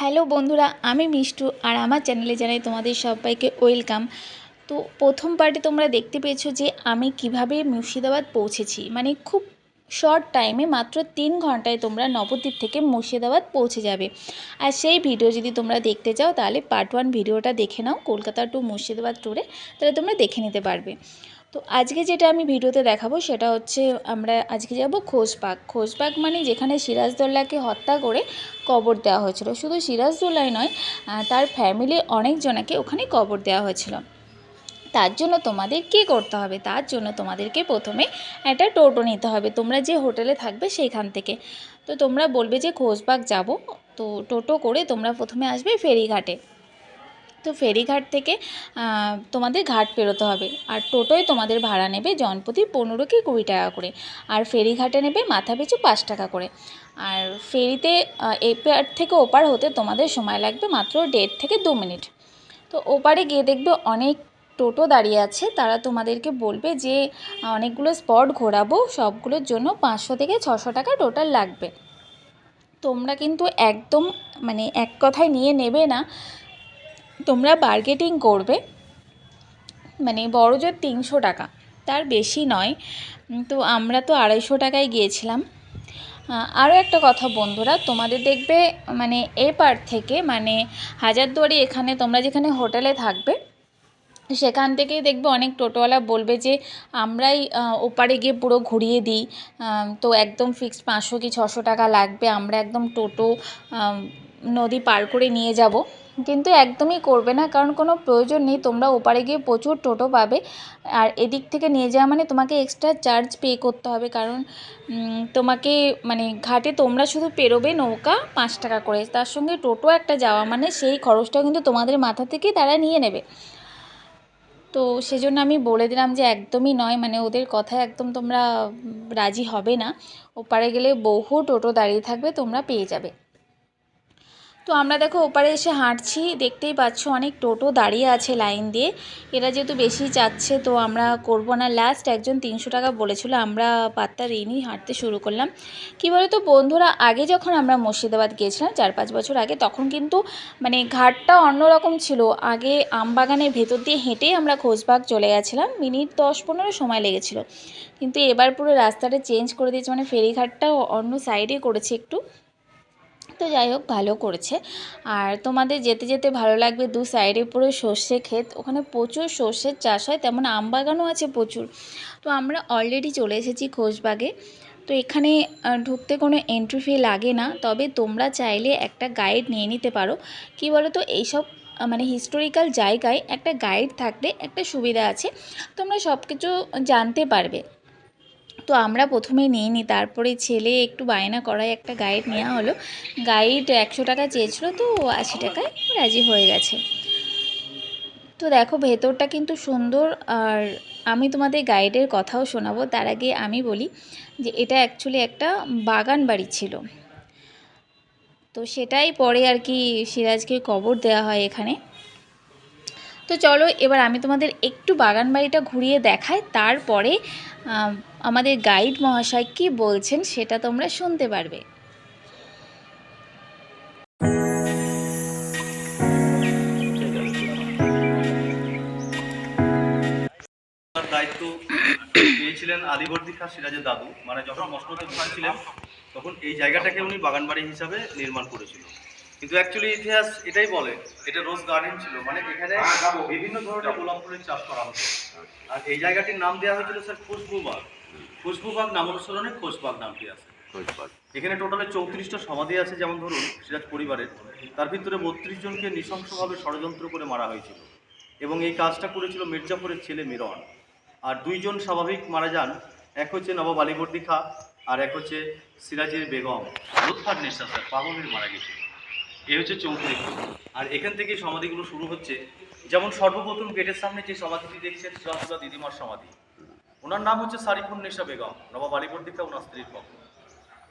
Hello বন্ধুরা, আমি মিষ্টু আর আমার চ্যানেলে জানাই তোমাদের সবাইকে ওয়েলকাম। তো প্রথম পার্টে তোমরা দেখতে পেয়েছ যে আমি কীভাবে মুর্শিদাবাদ পৌঁছেছি। মানে খুব শর্ট টাইমে মাত্র তিন ঘন্টায় তোমরা নবদ্বীপ থেকে মুর্শিদাবাদ পৌঁছে যাবে। আর সেই ভিডিও যদি তোমরা দেখতে চাও, তাহলে পার্ট ওয়ান ভিডিওটা দেখে নাও, কলকাতা টু মুর্শিদাবাদ ট্যুরে তাহলে তোমরা দেখে নিতে পারবে। তো আজকে যেটা আমি ভিডিওতে দেখাবো সেটা হচ্ছে আমরা আজকে যাব খোশবাগ। খোশবাগ মানে যেখানে সিরাজদৌল্লাকে হত্যা করে কবর দেওয়া হয়েছিল। শুধু সিরাজদৌল্লাই নয় তার ফ্যামিলি অনেকজনাকে ওখানে কবর দেওয়া হয়েছিল। তার জন্য তোমাদের কী করতে হবে? তার জন্য তোমাদেরকে প্রথমে একটা টোটো নিতে হবে। তোমরা যে হোটেলে থাকবে সেইখান থেকে। তো তোমরা বলবে যে খোশবাগ যাব। তো টোটো করে তোমরা প্রথমে আসবে ফেরিঘাটে। তো ফেরিঘাট থেকে তোমাদের ঘাট পেরোতে হবে। আর টোটোয় তোমাদের ভাড়া নেবে জনপ্রতি পনেরো কি কুড়ি টাকা করে। আর ফেরিঘাটে নেবে মাথা পিছু পাঁচ টাকা করে। আর ফেরিতে এপার থেকে ওপার হতে তোমাদের সময় লাগবে মাত্র দেড় থেকে দু মিনিট। তো ওপারে গিয়ে দেখবে অনেক টোটো দাঁড়িয়ে আছে। তারা তোমাদেরকে বলবে যে অনেকগুলো স্পট ঘোরাবো, সবগুলোর জন্য পাঁচশো থেকে ছশো টাকা টোটাল লাগবে। তোমরা কিন্তু একদম মানে এক কথায় নিয়ে নেবে না। তোমরা বার্গেটিং করবে মানে বড় জোর তিনশো টাকা। তার বেশি নয় তো আমরা তো আড়াইশো টাকায় গিয়েছিলাম। আরও একটা কথা বন্ধুরা, তোমাদের দেখবে মানে এ পার থেকে মানে হাজারদুয়ারি এখানে, তোমরা যেখানে হোটেলে থাকবে, সেখান থেকেই দেখবে অনেক টোটোওয়ালা বলবে যে, আমরাই ওপারে গিয়ে পুরো ঘুরিয়ে দিই। তো একদম ফিক্সড পাঁচশো কি ছশো টাকা লাগবে, আমরা একদম টোটো নদী পার করে নিয়ে যাব। কিন্তু একদমই করবে না, কারণ কোনো প্রয়োজন নেই। তোমরা ওপারে গিয়ে প্রচুর টোটো পাবে, আর এদিক থেকে নিয়ে যাওয়া মানে তোমাকে এক্সট্রা চার্জ পে করতে হবে। কারণ তোমাকে মানে ঘাটে তোমরা শুধু পেরোবে নৌকা পাঁচ টাকা করে। তার সঙ্গে টোটো একটা যাওয়া মানে সেই খরচটা কিন্তু তোমাদের মাথা থেকেই তারা নিয়ে নেবে। তো সেজন্য আমি বলে দিলাম যে একদমই নয় মানে ওদের কথায় একদম তোমরা রাজি হবে না। ওপারে গেলে বহু টোটো দাঁড়িয়ে থাকবে, তোমরা পেয়ে যাবে। তো আমরা দেখো ওপারে এসে হাঁটছি, দেখতেই পাচ্ছ অনেক টোটো দাঁড়িয়ে আছে লাইন দিয়ে। এরা যেহেতু বেশি যাচ্ছে তো আমরা করব না। লাস্ট একজন তিনশো টাকা বলেছিল, আমরা পাত্তা দিইনি, হাঁটতে শুরু করলাম। কী তো বন্ধুরা, আগে যখন আমরা মুর্শিদাবাদ গিয়েছিলাম, চার পাঁচ বছর আগে, তখন কিন্তু মানে ঘাটটা অন্যরকম ছিল। আগে আমবাগানের ভেতর দিয়ে হেঁটেই আমরা খোঁজবাগ চলে গেছিলাম, মিনিট দশ পনেরো সময় লেগেছিল। কিন্তু এবার পুরো রাস্তাটা চেঞ্জ করে দিয়েছে মানে ফেরিঘাটটাও অন্য সাইডে করেছে একটু। তো যাই হোক, ভালো করেছে। আর তোমাদের যেতে যেতে ভালো লাগবে দু সাইডে পুরো সর্ষে ক্ষেত। ওখানে প্রচুর সর্ষের চাষ হয়, তেমন আম বাগানও আছে প্রচুর। তো আমরা অলরেডি চলে এসেছি খোশবাগে। তো এখানে ঢুকতে কোনো এন্ট্রি ফি লাগে না, তবে তোমরা চাইলে একটা গাইড নিয়ে নিতে পারো। কি বলো তো এইসব মানে হিস্টোরিক্যাল জায়গায় একটা গাইড থাকলে একটা সুবিধা আছে। তোমরা সব কিছু জানতে পারবে। তো আমরা প্রথমে নিয়ে নিই। তারপরে ছেলে একটু বায়না করায় একটা গাইড নেওয়া হলো। গাইড একশো টাকা চেয়েছিল, তো আশি টাকায় রাজি হয়ে গেছে। তো দেখো, ভেতরটা কিন্তু সুন্দর। আর আমি তোমাদের গাইডের কথাও শোনাবো। তার আগে আমি বলি যে, এটা অ্যাকচুয়ালি একটা বাগান বাড়ি ছিল। তো সেটাই পরে আর কি সিরাজকে কবর দেওয়া হয় এখানে। তো চলো, এবার আমি তোমাদের একটু বাগান বাড়িটা ঘুরিয়ে দেখাই, তারপরে আমাদের গাইড মহাশয় কী বলছেন সেটা তোমরা শুনতে পারবে। দায়িত্ব পেয়েছিলেন আদিবর্দী সিরাজের দাদু। মানে যখন খান ছিলেন তখন এই জায়গাটাকে উনি বাগানবাড়ি হিসাবে নির্মাণ করেছিল কিন্তু অ্যাকচুয়ালি ইতিহাস এটাই বলে এটা রোজ গার্ডেন ছিল। মানে এখানে বিভিন্ন ধরনের গোলাপ ফুলের চাষ করা হতো। আর এই জায়গাটির নাম দেওয়া হয়েছিল স্যার খুশবুবাগ। খুশবুবাগ নাম অনুসরণে খোশবাগ নামটি আছে। এখানে টোটালে চৌত্রিশটা সমাধি আছে যেমন ধরুন সিরাজ পরিবারের। তার ভিতরে বত্রিশ জনকে নৃশংসভাবে ষড়যন্ত্র করে মারা হয়েছিল। এবং এই কাজটা করেছিল মির্জাপুরের ছেলে মিরন। আর দুইজন স্বাভাবিক মারা যান এক হচ্ছে নবাব আলীবর্দী খা আর এক হচ্ছে সিরাজের বেগম। লুৎফার নেশা স্যার পাগলের মারা গেছিল। এ হচ্ছে চৌত্রিশ আর এখান থেকে সমাধিগুলো শুরু হচ্ছে। যেমন সর্বপ্রথম গেটের সামনে যে সমাধিটি দেখছেন সিরাজুল্লাহ দিদিমার সমাধি। ওনার নাম হচ্ছে সারিফুন নেশা বেগম, নবাব আলীবর্দী খা ওনার স্ত্রীর পক্ষ।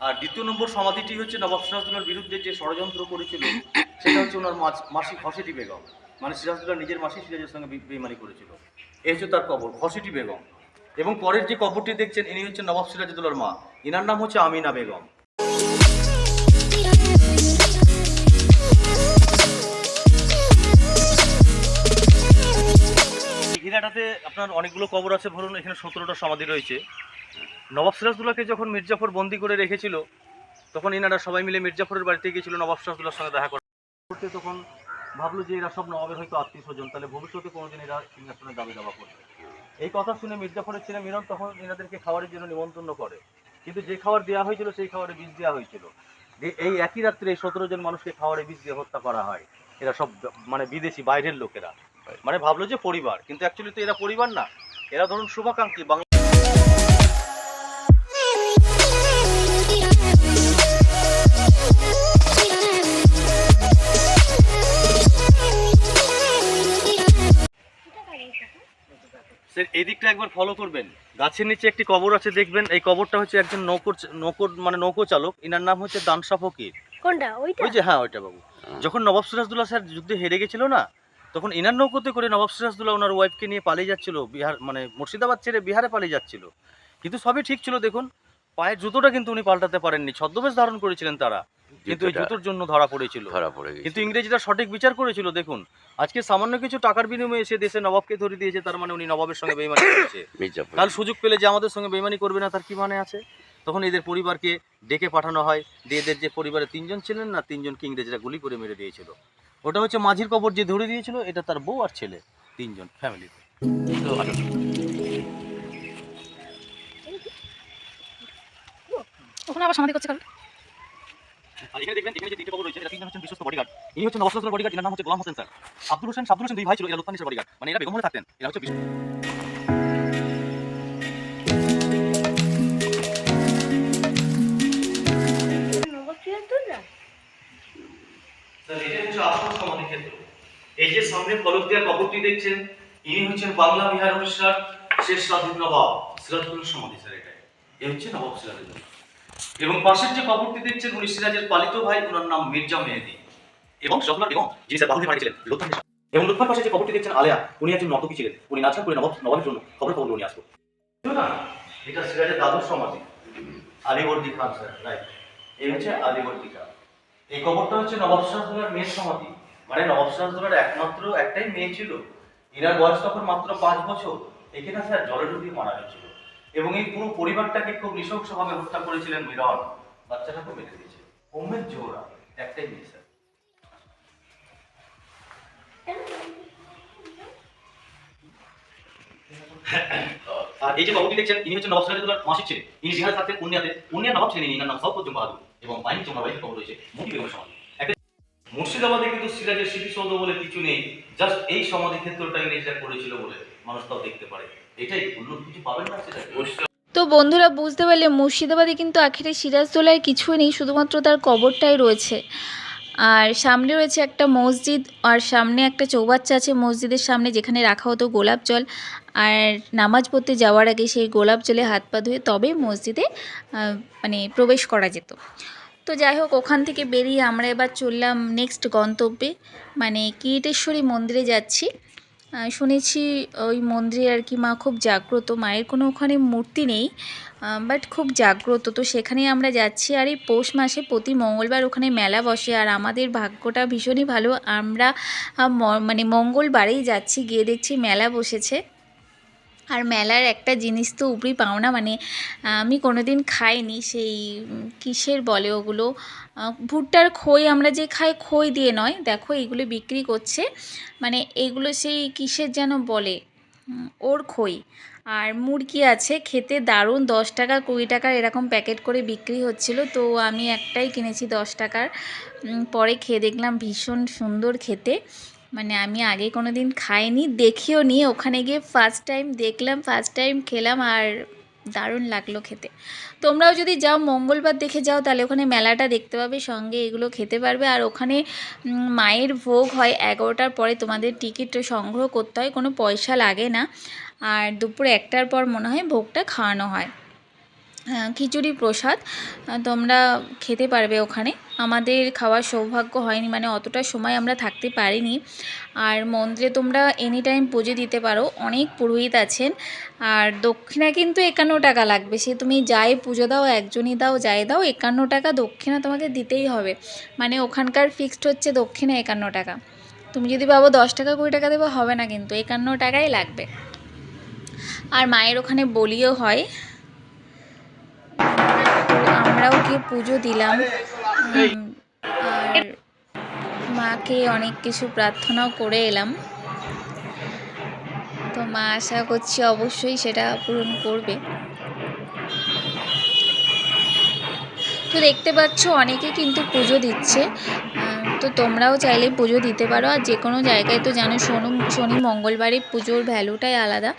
আর দ্বিতীয় নম্বর সমাধিটি হচ্ছে নবাব সিরাজুল্লাহর বিরুদ্ধে যে ষড়যন্ত্র করেছিল, সেটা হচ্ছে ওনার মাস- খসেটি বেগম। মানে সিরাজুল্লাহ নিজের মাসি সিরাজের সঙ্গে বে- বেইমানি করেছিল। এই হচ্ছে তার কবর, খসেটি বেগম। এবং পরের যে কবরটি দেখছেন, ইনি হচ্ছেন নবাব সিরাজুদ্দৌলার মা। ইনার নাম হচ্ছে আমিনা বেগম। জায়গাটাতে আপনার অনেকগুলো কবর আছে, ধরুন এখানে সতেরোটা সমাধি রয়েছে। নবাব সিরাজদুল্লাহকে যখন মির্জাফর বন্দি করে রেখেছিল, তখন এনারা সবাই মিলে মির্জাফরের বাড়িতে গিয়েছিল, নবাব সিরাজদুল্লাহর সঙ্গে দেখা করতে তখন ভাবলো যে এরা সব নবাবের হয়তো আত্মীয় স্বজন, তাহলে ভবিষ্যতে কোনোদিন এরা সিংহাসনের দাবি দাবা করবে। এই কথা শুনে মির্জাফরের ছেলে মিরন তখন এনাদেরকে খাবারের জন্য নিমন্ত্রণ করে। কিন্তু যে খাবার দেওয়া হয়েছিল, সেই খাবারে বিষ দেওয়া হয়েছিল। যে এই একই রাত্রে এই সতেরো জন মানুষকে খাবারে বিষ দিয়ে হত্যা করা হয়। এরা সব মানে বিদেশি, বাইরের লোকেরা। মানে ভাবলো যে পরিবার কিন্তু অ্যাকচুয়ালি তো এরা পরিবার না। এরা ধরুন শুভাকাঙ্ক্ষী বাংলা স্যার এই দিকটা একবার ফলো করবেন। গাছের নিচে একটি কবর আছে দেখবেন। এই কবরটা হচ্ছে একজন নৌকো নৌকো মানে নৌকো চালক। ইনার নাম হচ্ছে দানসা ফকির। কোনটা? ওইটা? ওই যে হ্যাঁ ওইটা বাবু। যখন নবাব সিরাজদুল্লাহ স্যার যুদ্ধে হেরে গেছিল না তখন ইনার নৌকোতে করে নবাব সিরাজদুল্লাহ ওনার ওয়াইফকে নিয়ে পালিয়ে যাচ্ছিল বিহার মানে মুর্শিদাবাদ ছেড়ে বিহারে পালিয়ে যাচ্ছিল। কিন্তু সবই ঠিক ছিল দেখুন। পায়ের জুতোটা কিন্তু উনি পাল্টাতে পারেননি ছদ্মবেশ ধারণ করেছিলেন তারা। কিন্তু এই জুতোর জন্য ধরা পড়েছিল। ধরা পড়ে কিন্তু ইংরেজিরা সঠিক বিচার করেছিল দেখুন। আজকে সামান্য কিছু টাকার বিনিময়ে এসে দেশে নবাবকে ধরে দিয়েছে তার মানে উনি নবাবের সঙ্গে বেইমানি করেছে। কাল সুযোগ পেলে যে আমাদের সঙ্গে বেইমানি করবে না তার কি মানে আছে? তখন এদের পরিবারকে ডেকে পাঠানো হয় দিয়ে এদের যে পরিবারে তিনজন ছিলেন না তিনজনকে ইংরেজরা গুলি করে মেরে দিয়েছিল। ওটা হচ্ছে মাঝির কবর যে ধরে দিয়েছিল এটা তার বউ আর ছেলে তিনজন ফ্যামিলি ওখানে আবার সমাধি করছে কারণ? আর এখানে দেখবেন এখানে যে তিনটে কবর রয়েছে এরা তিনজন হচ্ছেন বিশ্বস্ত বডিগার্ড ইনি হচ্ছেন নবাব বডিগার্ড এর নাম হচ্ছে গোলাম হোসেন স্যার। আব্দুল হোসেন আব্দুল হোসেন দুই ভাই ছিল এরা লুৎফানিসের বডিগার্ড মানে এরা বেগম হলে থাকতেন এরা হচ্ছে ক্ষেত্র। এই যে সামনে ফলক দেওয়া কবরটি দেখছেন, ইনি হচ্ছেন বাংলা বিহার উড়িষ্যার শেষ স্বাধীন নবাব সমাধি স্যার এ হচ্ছে নবাব এবং পাশের যে কবরটি দেখছেন, উনি সিরাজের পালিত ভাই ওনার নাম মির্জা মেহেদি। এবং এবং যিনি স্যার বাহুলি শাহ। এবং পাশে যে কবরটি দেখছেন, আলেয়া, উনি একজন নর্তকী ছিলেন। উনি নাচ করে নবাব নবাবের জন্য খবর খবর উনি আসব না, এটা সিরাজের দাদুর সমাধি। Alivardi Khan sir, right. এই হচ্ছে আলিবর্দি খান। এই কবরটা হচ্ছে নবাব সিরাজদৌল্লার মেয়ের সমাধি। মানে নবাব সিরাজদৌল্লার একমাত্র একটাই মেয়ে ছিল। ইনার বয়স তখন মাত্র পাঁচ বছর। এখানে স্যার জলে ডুবিয়ে মারা গেছিল। এবং এই পুরো পরিবারটাকে খুব নৃশংসভাবে হত্যা করেছিলেন মিরন বাচ্চাটাকে মেরে দিয়েছে। ওমের জোড়া একটাই মেয়ে, স্যার। আর এই যে কবরটি দেখছেন, ইনি হচ্ছেন নবাব সিরাজদৌল্লার মাসিক ছেলে। ইনি বিহারে থাকতেন উন্নিয়াতে উন্নিয়া নবাব ছিলেন ইনার নাম সৌপদ্দম বাহাদুর। এবং বাইনি চন্দ্রবাড়িতে কবর রয়েছে, মুক্তি বেগমের সমাধি মুর্শিদাবাদে কিন্তু সিরাজের স্মৃতিসৌধ বলে কিছু নেই, জাস্ট এই সমাধি ক্ষেত্রটা ইংরেজরা করেছিল বলে মানুষ তাও দেখতে পারে। এটাই অন্য কিছু পাবেন না সেটা তো বন্ধুরা, বুঝতে পারলে মুর্শিদাবাদে কিন্তু আখেরে সিরাজদৌলার কিছুই নেই, শুধুমাত্র তার কবরটাই রয়েছে। আর সামনে রয়েছে একটা মসজিদ, আর সামনে একটা চৌবাচ্চা আছে মসজিদের সামনে, যেখানে রাখা হতো গোলাপ জল। আর নামাজ পড়তে যাওয়ার আগে সেই গোলাপ জলে হাত পা ধুয়ে তবে মসজিদে মানে প্রবেশ করা যেত। তো যাই হোক, ওখান থেকে বেরিয়ে আমরা এবার চললাম নেক্সট গন্তব্যে মানে কিরিটেশ্বরী মন্দিরে যাচ্ছি। শুনেছি ওই মন্দিরে আর কি মা খুব জাগ্রত, মায়ের কোনো ওখানে মূর্তি নেই বাট খুব জাগ্রত। তো সেখানেই আমরা যাচ্ছি আর এই পৌষ মাসে প্রতি মঙ্গলবার ওখানে মেলা বসে আর আমাদের ভাগ্যটা ভীষণই ভালো। আমরা মানে মঙ্গলবারেই যাচ্ছি, গিয়ে দেখছি মেলা বসেছে। আর মেলার একটা জিনিস তো উপরি পাওনা মানে আমি কোনোদিন খাইনি সেই কিসের বলে ওগুলো? ভুট্টার খই আমরা যে খাই খই দিয়ে নয়, দেখো এইগুলো বিক্রি করছে মানে এগুলো সেই কিসের যেন বলে? ওর খই। আর মুরগি আছে, খেতে দারুণ, দশ টাকা, কুড়ি টাকার এরকম প্যাকেট করে বিক্রি হচ্ছিল, তো আমি একটাই কিনেছি দশ টাকার। পরে খেয়ে দেখলাম ভীষণ সুন্দর খেতে। মানে আমি আগে কোনো দিন খাইনি দেখিও নি ওখানে গিয়ে ফার্স্ট টাইম দেখলাম ফার্স্ট টাইম খেলাম আর দারুণ লাগল খেতে। তোমরাও যদি যাও, মঙ্গলবার দেখে যাও, তাহলে ওখানে মেলাটা দেখতে পাবে, সঙ্গে এগুলো খেতে পারবে। আর ওখানে মায়ের ভোগ হয় এগারোটার পরে, তোমাদের টিকিট সংগ্রহ করতে হয়, কোনো পয়সা লাগে না। আর দুপুর একটার পর মনে হয় ভোগটা খাওয়ানো হয়। খিচুড়ি প্রসাদ তোমরা খেতে পারবে ওখানে। আমাদের খাওয়ার সৌভাগ্য হয়নি মানে অতটা সময় আমরা থাকতে পারিনি। আর মন্দিরে তোমরা এনি টাইম পুজো দিতে পারো, অনেক পুরোহিত আছেন। আর দক্ষিণা কিন্তু একান্ন টাকা লাগবে, সে তুমি যাই পুজো দাও, একজনই দাও, যাই দাও, একান্ন টাকা দক্ষিণা তোমাকে দিতেই হবে। মানে ওখানকার ফিক্সড হচ্ছে দক্ষিণা একান্ন টাকা। তুমি যদি ভাবো দশ টাকা, কুড়ি টাকা দেবো, হবে না কিন্তু, একান্ন টাকাই লাগবে। আর মায়ের ওখানে বলিও হয় আমরাও গিয়ে পুজো দিলাম। আর মাকে অনেক কিছু প্রার্থনাও করে এলাম। তো মা আশা করছি অবশ্যই সেটা পূরণ করবে। তো দেখতে পাচ্ছ অনেকে কিন্তু পুজো দিচ্ছে। তো তোমরাও চাইলে পুজো দিতে পারো। আর যে কোনো জায়গায় তো জানো শনি শনি মঙ্গলবারে পুজোর ভ্যালুটাই আলাদা।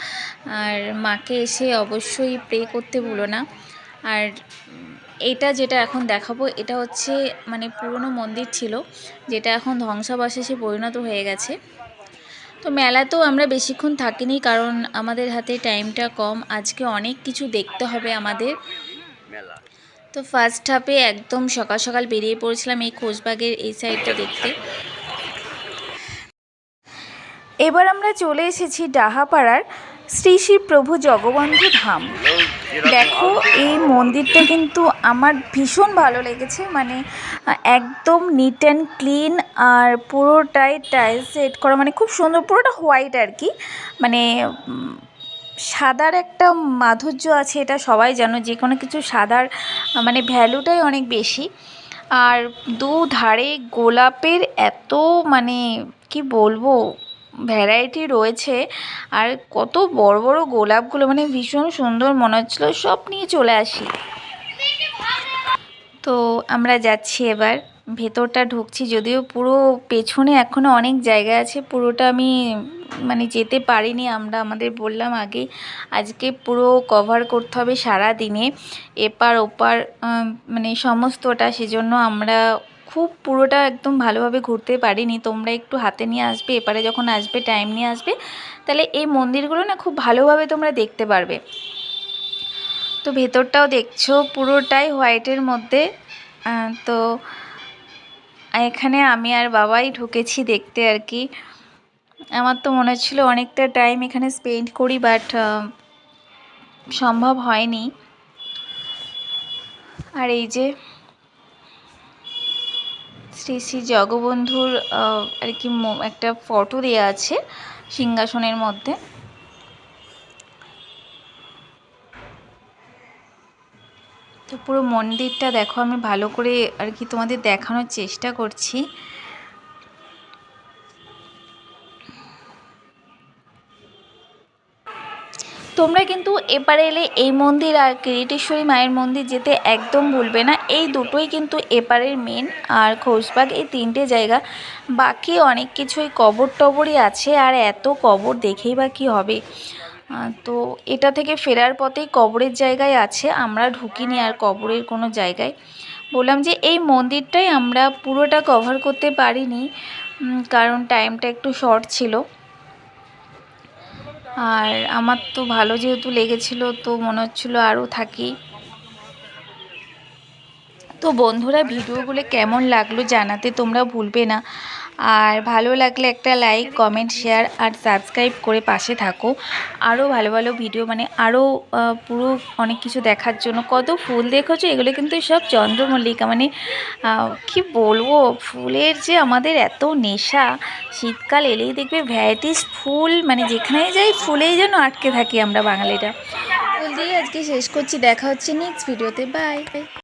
আর মাকে এসে অবশ্যই প্রে করতে ভুলো না। আর এটা যেটা এখন দেখাবো, এটা হচ্ছে মানে পুরনো মন্দির ছিল, যেটা এখন ধ্বংসাবশেষে পরিণত হয়ে গেছে। তো মেলাতেও আমরা বেশিক্ষণ থাকিনি কারণ আমাদের হাতে টাইমটা কম। আজকে অনেক কিছু দেখতে হবে আমাদের। তো ফার্স্ট হাফে একদম সকাল সকাল বেরিয়ে পড়েছিলাম এই খোশবাগের এই সাইডটা দেখতে। এবার আমরা চলে এসেছি ডাহাপাড়ার শ্রী শ্রী প্রভু জগবন্ধু ধাম। দেখো, এই মন্দিরটা কিন্তু আমার ভীষণ ভালো লেগেছে। মানে একদম নিট অ্যান্ড ক্লিন আর পুরোটাই টাইল সেট করা। মানে খুব সুন্দর, পুরোটা হোয়াইট আর কি। মানে সাদার একটা মাধুর্য আছে, এটা সবাই জানো। যে কোনো কিছু সাদার মানে ভ্যালুটাই অনেক বেশি। আর দু ধারে গোলাপের এত মানে কি বলব? ভ্যারাইটি রয়েছে। আর কত বড় বড় গোলাপগুলো মানে ভীষণ সুন্দর মনে হচ্ছিল। সব নিয়ে চলে আসি। তো আমরা যাচ্ছি এবার। ভেতরটা ঢুকছি যদিও পুরো পেছনে এখনও অনেক জায়গা আছে। পুরোটা আমি মানে যেতে পারিনি আমরা, আমাদের বললাম আগে। আজকে পুরো কভার করতে হবে সারা দিনে এপার ওপার মানে সমস্তটা। সেজন্য আমরা খুব পুরোটা একদম ভালোভাবে ঘুরতে পারিনি। তোমরা একটু হাতে নিয়ে আসবে, এপারে যখন আসবে টাইম নিয়ে আসবে, তাহলে এই মন্দিরগুলো না খুব ভালোভাবে তোমরা দেখতে পারবে। তো ভেতরটাও দেখছ, পুরোটাই হোয়াইটের মধ্যে। তো এখানে আমি আর বাবাই ঢুকেছি দেখতে আর কি। আমার তো মনে হচ্ছিল অনেকটা টাইম এখানে স্পেন্ড করি বাট সম্ভব হয়নি। আর এই যে শ্রী শ্রী জগবন্ধুর আর কি একটা ফটো দেওয়া আছে সিংহাসনের মধ্যে। তো পুরো মন্দিরটা দেখো, আমি ভালো করে আর কি তোমাদের দেখানোর চেষ্টা করছি। তোমরা কিন্তু এপারে এলে এই মন্দির আর কিরিটেশ্বরী মায়ের মন্দির যেতে একদম ভুলবে না। এই দুটোই কিন্তু এপারের মেন আর খোশবাগ এই তিনটে জায়গা। বাকি অনেক কিছুই কবর টবরই আছে আর এত কবর দেখেই বা কী হবে? তো এটা থেকে ফেরার পথেই কবরের জায়গায় আছে। আমরা ঢুকিনি আর কবরের কোনো জায়গায়। বললাম যে এই মন্দিরটাই আমরা পুরোটা কভার করতে পারিনি। কারণ টাইমটা একটু শর্ট ছিল। আর আমার তো ভালো যেহেতু লেগেছিলো তো মনে হচ্ছিল আরও থাকি। তো বন্ধুরা, ভিডিওগুলো কেমন লাগল জানাতে তোমরা ভুলবে না। আর ভালো লাগলে একটা লাইক কমেন্ট শেয়ার আর সাবস্ক্রাইব করে পাশে থাকো। আরও ভালো ভালো ভিডিও মানে আরও পুরো অনেক কিছু দেখার জন্য। কত ফুল দেখেছ? এগুলো কিন্তু সব চন্দ্রমল্লিকা মানে কি বলব? ফুলের যে আমাদের এত নেশা, শীতকাল এলেই দেখবে ভ্যারাইটিস ফুল মানে যেখানেই যাই ফুলেই যেন আটকে থাকি আমরা বাঙালিরা। ফুল দিয়ে আজকে শেষ করছি। দেখা হচ্ছে নেক্সট ভিডিওতে বাই